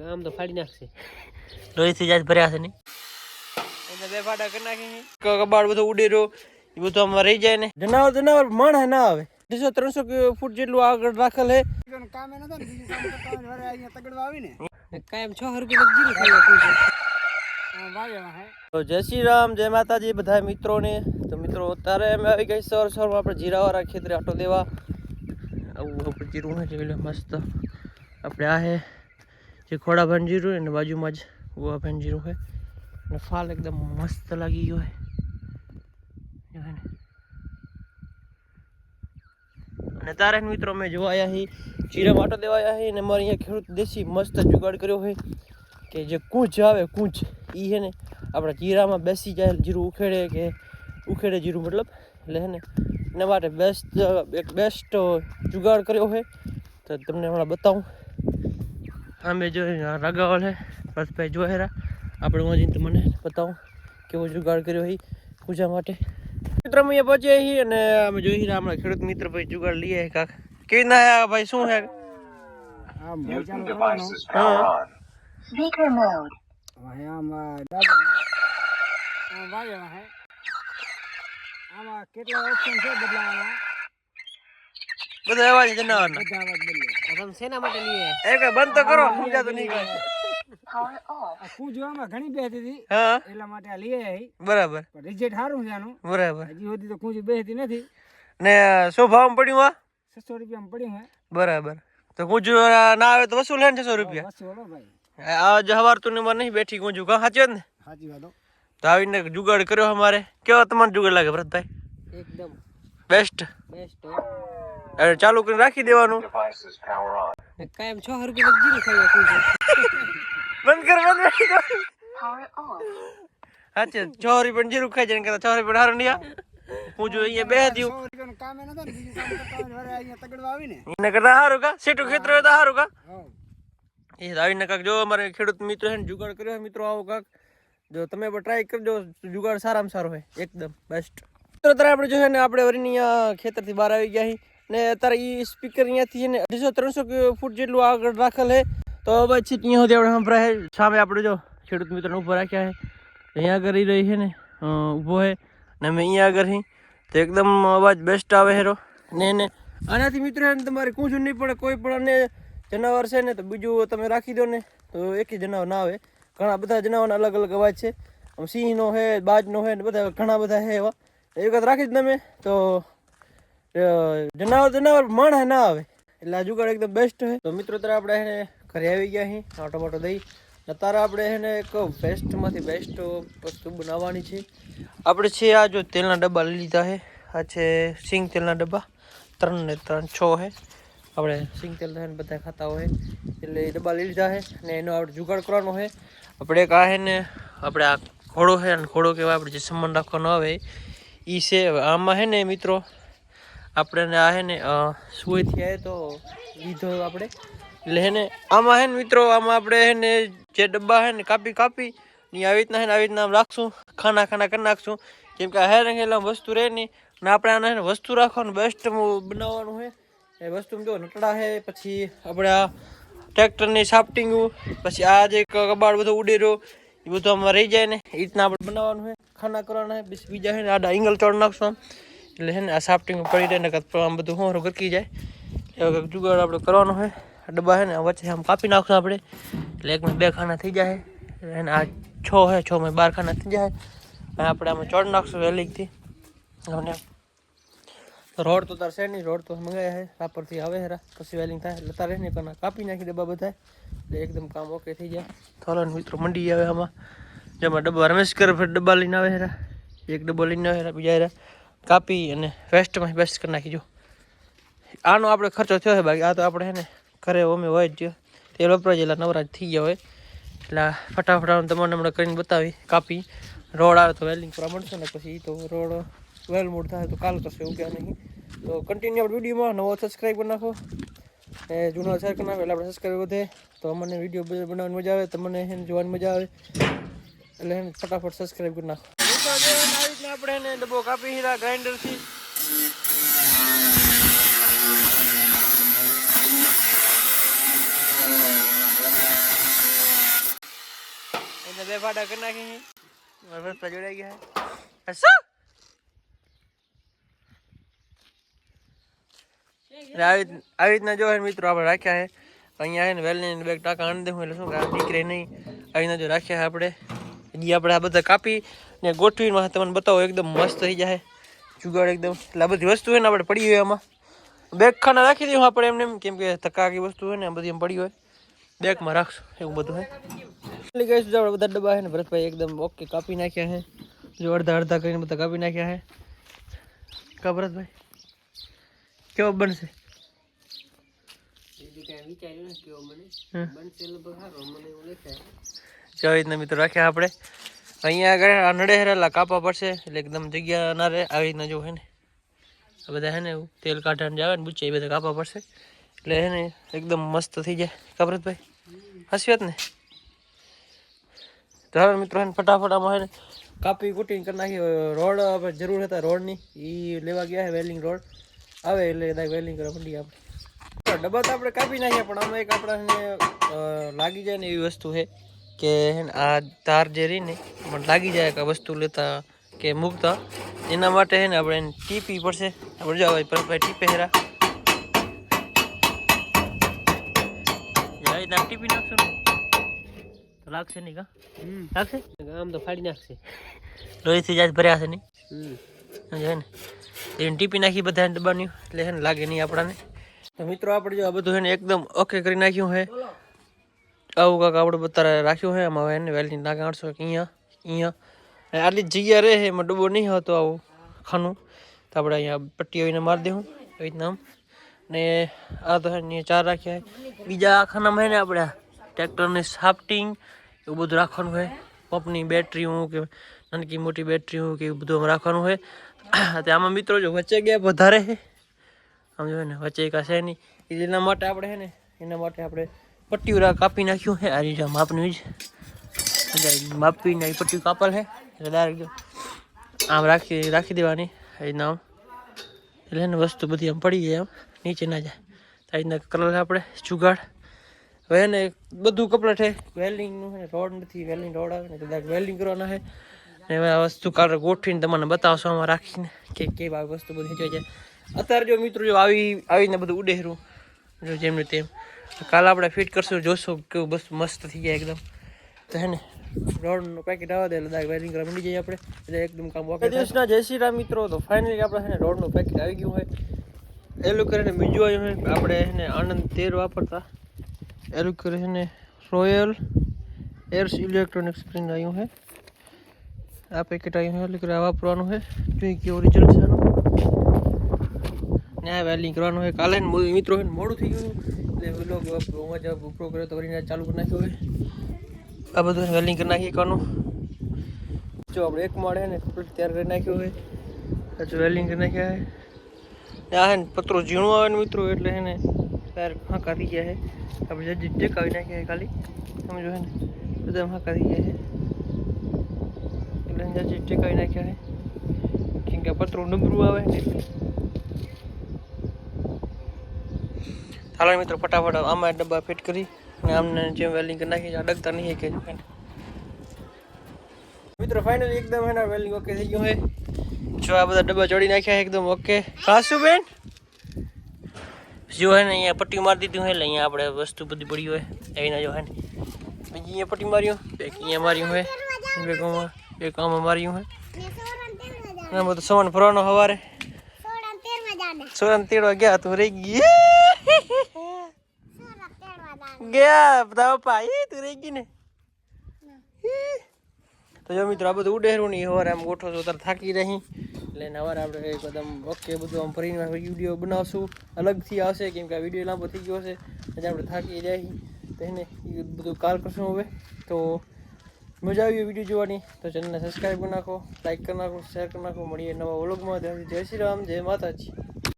આમ તો ફાડી નાખશે. લોહીથી જ આજ ભર્યા છે નહીં? એને બે ફાટા કરી નાખી કબાડ બધું ઉડી રહ્યો એ બધું આમાં રહી જાય ને. જનાવર જનાવર મણ હે ના આવે. ત્રીસો ત્રણસો ફૂટ જેટલું આગળ રાખેલ હે. ને હોય ને કાયમ છ રૂપિયા જય શ્રી રામ જય માતાજી બધા મિત્રોને. તો મિત્રો અત્યારે અમે આવી ગઈ સવાર સવારમાં આપણે જીરાવાળા ખેતરે આટો દેવા. આવું આપણે જીરું જોઈ મસ્ત. આપણે આ હે જે ખોડા ભાન જીરું ને બાજુમાં જ ગોવા ભાન જીરું છે અને ફાલ એકદમ મસ્ત લાગી ગયો છે. અને તારે મિત્રો મેં જોવા આવ્યા છીએ જીરા માટો દેવાયા છે અને મારે અહીંયા ખેડૂત દેશી મસ્ત જુગાડ કર્યો હોય, કે જે કૂંચ આવે કૂંચ એ છે ને, આપણા જીરામાં બેસી જાય, જીરું ઉખેડે કે ઉખેડે જીરું, મતલબ, એટલે હે ને, એના માટે બેસ્ટ એક બેસ્ટ જુગાડ કર્યો હોય. તો તમને હમણાં બતાવું. આમે જો રાગાવાલ છે બસભાઈ જોહેરા. આપણે વાંચીને મને બતાવો કેવો જુગાડ કર્યો હોય પૂજા માટે. મિત્ર અહીંયા પહોંચ્યા છીએ અને અમે જોઈ રહ્યા હમણાં ખેડૂત મિત્ર ભાઈ જુગાડ લઈએ કાક. કેવી ના હે. આ ભાઈ શું છે બધા ભાઈ જ હા હે બદલાવાના તમે શેના માટે લઈએ? એ કઈ બંધ તો કરો સમજાતું નહીં કઈ. આ કૂંજ ઘણી બેસતી હતી હા. એટલા માટે આ લઈ આવી બરાબર. રિઝલ્ટ સારું છે આનું. બરાબર. હજી સુધી તો કૂંજ બેસતી નથી. ને શું ભાવ પડ્યું આ? છસો રૂપિયામાં પડ્યું હે. બરાબર. તો ગુંજુ ના આવે તો વસૂલ હે ને છસો રૂપિયા? બસ બોલો ભાઈ. આજ હવાર તું ને નહીં બેઠી ગુંજુ કા સાચી વાત ને? સાચી વાતો. તો આવીને જુગાડ કર્યો અમારે. કેવો તમારે જુગાડ લાગે ભરતભાઈ? એકદમ. બેસ્ટ બેસ્ટ હવે ચાલુ કરીને રાખી દેવાનું. કાયમ છ રૂપિયા જીરું ખાઈ બંધ કર બંધ રાખી દો. હાચે છ રૂપિયા જીરું ખાઈ જાય ને કહેતા છ રૂપિયા હારું નહીં જો અહીંયા બે કરતા આવીને. એને કરતા હારું કા? સેટું ખેતર હોય તો હારું કા? હા એ આવીને કાક જો અમારે ખેડૂત મિત્રો છે ને જુગાડ કર્યો છે મિત્રો આવો કાક. જો તમે પણ ટ્રાય કરજો જુગાડ સારામાં સારો હોય એકદમ બેસ્ટ મિત્રો ત્યારે આપણે જો છે ને આપણે વરીની અહીંયા ખેતરથી બહાર આવી ગયા છીએ. ને અત્યારે એ સ્પીકર અહીંયાથી ને અઢીસો, ત્રણસો ફૂટ જેટલું આગળ રાખેલ હે. તો પછી ત્યાં સુધી આપણે સંભળાય સામે આપણે જો ખેડૂત મિત્રોને ઊભો રાખ્યા છે અહીંયા આગળ એ રહી છે ને ઊભો છે ને અમે અહીંયા આગળ હી. તો એકદમ અવાજ બેસ્ટ આવે હેરો. ને એને આનાથી મિત્રો તમારે કૂંચું નહીં પડે, કોઈ પણ અને જનાવર છે ને, તો બીજું તમે રાખી દો ને, તો એક જનાવર ના આવે. ઘણા બધા જનાવરના અલગ અલગ અવાજ છે. સિંહનો છે બાજનો છે ને બધા ઘણા બધા છે એવા. એ વખત રાખી જ તમે તો જનાવર જનાવર મણ હે ના આવે. એટલે આ જુગાડ એકદમ બેસ્ટ હોય તો મિત્રો, તારે આપણે એને ઘરે આવી ગયા હી, આટો મોટો દઈ. અત્યારે આપણે એને એક બેસ્ટમાંથી બેસ્ટ વસ્તુ બનાવવાની છે. આપણે છે આ જો તેલના ડબ્બા લઈ લીધા છે આ છે સિંગ તેલના ડબ્બા. ત્રણ ને ત્રણ છ હે. આપણે સિંગ તેલ થાય બધા ખાતા હોય. એટલે એ ડબ્બા લઈ લીધા છે અને એનો આપણે જુગાડ કરવાનો છે આપણે એક આ છે ને, આપણે આ ઘોડો છે અને ઘોડો કહેવાય, આપણે જે સામાન રાખવાનો આવે એ છે. આમાં છે ને મિત્રો આપણે ને આ હે ને સુઈથી આવે તો લીધો આપણે. એટલે હે ને, આમાં હે ને મિત્રો, આમાં આપણે હે ને જે ડબ્બા હે ને કાપી કાપી, ને આવી રીતના હે ને આવી રીતના રાખશું, ખાના ખાના કરી નાખશું. કેમ કે હેર એટલે વસ્તુ રહે નહીં ને આપણે આને હે વસ્તુ રાખવાનું બેસ્ટ બનાવવાનું છે એ વસ્તુ જો નટડા છે પછી આપણે આ ટ્રેક્ટરની સાફટિંગ પછી આ જે કબાડ બધો ઉડેરો, એ બધું આમાં રહી જાય ને, એ રીતના આપણે બનાવવાનું હોય ખાના કરવાના છે બીજા છે ને આડા એંગલ ચોડ નાખશું એટલે છે ને આ સાફ્ટિંગ પડી રહે ને આમ બધું હોરું ગરકી જાય. કંઈક જુગાડ આપણે કરવાનો હોય ડબ્બા છે ને વચ્ચે આમ કાપી નાખશું આપણે. એટલે એકમાં બે ખાના થઈ જાય. એટલે એને આ છ હોય છ માં બાર ખાના થઈ જાય. અને આપણે આમાં ચોડ નાખશું વેલીથી અને રોડ તો તાર છે નહીં, રોડ તો મંગાયા છે. રાપરથી આવે હેરા પછી વેલિંગ થાય. એટલે તારે નહીં કરના કાપી નાખી ડબ્બા બધા. એટલે એકદમ કામ ઓકે થઈ જાય. થોડા મિત્રો, મંડી આવે આમાં. જેમાં ડબ્બા રમેશ કરે ડબ્બા લઈને આવે હેરા એક ડબ્બો લઈને આવે હેરા બીજા હેરા કાપી અને વેસ્ટમાં બેસ્ટ કરી નાખી, જો. આનો આપણે ખર્ચો થયો છે બાકી, આ તો આપણે છે ને ઘરે અમે હોય જ તેલ વપરાય એટલે નવરાજ થઈ ગયા હોય. એટલે ફટાફટ તમને હમણાં કરીને બતાવી, કાપી. રોડ આવે તો વેલ્ડિંગ પૂરા મળશે ને પછી તો રોડ વેલ મૂડ થાય તો કાલ કરશે એવું ક્યાં નહીં. તો કન્ટિન્યુ આપણે વિડીયોમાં, નવો સબસ્ક્રાઈબ કરી નાખો. એ જૂનો શેર કરી નાખો, એટલે આપણે સબસ્ક્રાઈબ વધે. તો અમને વીડિયો બનાવવાની મજા આવે, તમને જોવાની મજા આવે. એટલે એને ફટાફટ સબસ્ક્રાઈબ કરી નાખો. આવી રીતના આપણે એને કાપી હીરા ગ્રાઇન્ડરથી બે ફાટા કરી નાખી છે જોડાઈ ગયા હસો આવી રીતના જો મિત્રો આપણે રાખ્યા છે. અહીંયા છે ને વેલની બેગ ટાંકા આણી દઉં એટલે શું નીકળે નહીં. આવી રીતના જો રાખ્યા છે આપણે. હજી આપણે આ બધા કાપી ને ગોઠવીને તમને બતાવો એકદમ મસ્ત થઈ જાય જુગાડ એકદમ. એટલે આ બધી વસ્તુ હોય ને આપણે પડી હોય એમાં બેગ ખાના રાખી દઉં આપણે એમને એમ કેમ કે થકાકી વસ્તુ હોય ને આ બધી એમ પડી હોય. બેગમાં રાખશું એવું બધું હોય એટલે કહીશું જો આપણે બધા ડબ્બા છે ને ભરતભાઈ એકદમ ઓકે કાપી નાખ્યા છે જો અડધા અડધા કરીને બધા કાપી નાખ્યા છે કા ભરતભાઈ? કેવો બનશે? વિચાર્યું ને કેવો મને? બનશે લગભગ સારો મને એવું દેખાય. જો આવી રીતના મિત્રો રાખ્યા આપણે? અહીંયા આગળ આ નડે હેરેલા કાપા પડશે, એટલે એકદમ જગ્યા ના રહે, આવી રીતના જો હે ને. આ બધા હે ને એવું તેલ કાઢાને જાવે ને બુચ્ચે, એ બધા કાપા પડશે. એટલે હે ને એકદમ મસ્ત થઈ જાય. કપરતભાઈ, હસી વાત ને? હવે મિત્રો, હે ફટાફટ આમાં હે ને કાપી કૂટીને કરી નાખી રોડ આપણે જરૂર હતા રોડની એ લેવા ગયા છે વેલિંગ રોડ. આવે એટલે કદાચ વેલિંગ કરવા માંડીએ આપણે. ડબ્બા તો આપણે કાપી નાખ્યા પણ આમાં એક આપણાને લાગી જાય ને એવી વસ્તુ છે કે હે આ તાર જે રહી ને પણ લાગી જાય કે વસ્તુ લેતા કે મૂકતા. એના માટે છે ને આપણે એને ટીપી પડશે. આપણે જો ભાઈ પર ટીપે હેરા ટીપી નાખશો ને? તો લાગશે નહીં કા? લાગશે? આમ તો ફાડી નાખશે. લોહીથી જાય ભર્યા છે નહીં? હમ. ને? એને ટીપી નાખી બધા ડબ્બાની એટલે છે ને લાગે નહીં આપણાને. તો મિત્રો આપણે જો આ બધું છે ને એકદમ ઓકે કરી નાખ્યું છે આવું કાંક આપણે બતારે રાખ્યું છે એમાં હવે એને વેલ્ડિંગ ના કે અહીંયા અહીંયા. આટલી જગ્યા રહે એમાં ડબ્બો નહીં હોતો આવું ખાનું. તો આપણે અહીંયા પટ્ટી આવીને મારી દેવું એવી રીતના આમ. ને આ તો ચાર રાખ્યા બીજા ખાનામાં ને આપણે ટ્રેક્ટરની સાફ્ટિંગ, એવું બધું રાખવાનું હોય પંપની બેટરીઓ કે નાનકી મોટી બેટરીઓ કે એવું બધું આમ રાખવાનું હોય તો આમાં મિત્રો જો વચ્ચે ગયા વધારે છે આમ જો ને વચ્ચે કાંઈ છે નહીં. એના માટે આપણે છે ને, એના માટે આપણે પટ્ટીઓ રા કાપી નાખ્યું છે આ રીતે માપનું જ. માપીને એ પટ્ટી કાપલ છે એટલે ડાયરેક્ટ આમ રાખી રાખી દેવાની એ રીતના આમ. એટલે એને વસ્તુ બધી આમ પડી જાય આમ, નીચે ના જાય. તો રીતના કલર આપણે જુગાડ. હવે એને બધું કપડાં છે વેલ્ડિંગનું રોડ નથી વેલ્ડિંગ રોડ આવે ને કદાચ વેલ્ડિંગ કરવાના છે ને હવે આ વસ્તુ કાલે ગોઠવીને તમને બતાવશો આમાં રાખીને કે કેવી આ વસ્તુ બધી જોઈ જાય અત્યારે જો મિત્રો જો આવી, આવીને બધું ઉડેરું જો જેમનું તેમ. કાલે આપણે ફિટ કરશું, જોશું કેવું બસ મસ્ત થઈ જાય એકદમ. તો હે ને રોડનું પેકેટ આવવા દે એટલે વાયરિંગ કરવા મંડી જઈએ આપણે. એટલે એકદમ કામ ઓકે દિવસના જય શ્રી રામ મિત્રો, તો ફાઇનલી આપણે હે ને રોડનું પેકેટ આવી ગયું હોય એલું કરીને બીજું આવ્યું હોય આપણે એને આનંદ તેર વાપરતા. એલું કરીને રોયલ એર્સ ઇલેક્ટ્રોનિક સ્ક્રીન આવ્યું છે આ પેકેટ આવ્યું છે એટલે આ વાપરવાનું છે જોઈએ કેવો રિઝલ્ટ છે આનું. ને કરવાનું હોય કાલે ને મિત્રો મોડું થઈ ગયું. એટલે વ્લોગ તો કરીને ચાલુ નાખ્યો હોય. આ બધું વેલિંગ કરી નાખીએ કાનું જો આપણે એક માળે ને કમ્પ્લીટ તૈયાર કરી નાખ્યું હોય. હજુ વેલિંગ કરી નાખ્યા છે. આ હે ને પત્રો ઝીણો આવે ને મિત્રો, એટલે હે ને ટાયર ફાંકા થઈ ગયા છે. આપણે જજી ટેકાવી નાખ્યા ખાલી. સમજો હે ને બધા ફાંકા થઈ ગયા છે. એટલે જજી ટેકાવી નાખ્યા છે. કેમ કે પત્રો નબરું આવે ને. એટલે મિત્રો ફટાફટ આમાં ડબ્બા ફિટ કરી અને આમને જેમ વેલ્ડિંગ કરી નાખી અડકતા નહીં કે મિત્રો ફાઇનલી એકદમ એના વેલ્ડિંગ ઓકે થઈ ગયું છે. જો આ બધા ડબ્બા જોડી નાખ્યા એકદમ ઓકે ખાસું બેન જો હે ને અહીંયા પટ્ટી મારી દીધી હોય એટલે અહીંયા આપણે વસ્તુ બધી પડી હોય. એના જો હે ને. બીજી અહીંયા પટ્ટી માર્યું એક અહીંયા માર્યું હોય બે કામમાં બે આમાં માર્યું હોય આ બધું સવાન ફરવાનો સવારે સોરાન તેડવા ગયા તું રહી ગઈ. ગયા. બધા પાઈ તું રહી ગઈ ને? તો જો મિત્રો, આ બધું ઉડેરું નહીં સવારે આમ ગોઠો છો ત્યારે થાકી રહી. એટલે હવારે આપણે એકદમ ઓકે બધું આમ ફરીને વીડિયો બનાવશું. અલગથી આવશે, કેમ કે આ વીડિયો લાંબો થઈ ગયો છે આજે આપણે થાકી જાય તો એને બધું કાલ કરશું હવે. તો મજા આવી વીડિયો જોવાની. તો ચેનલને સબસ્ક્રાઈબ કરી નાખો લાઇક કરી નાખો શેર કરી નાખો. મળીએ નવા વ્લોગમાં જય શ્રી રામ, જય માતાજી.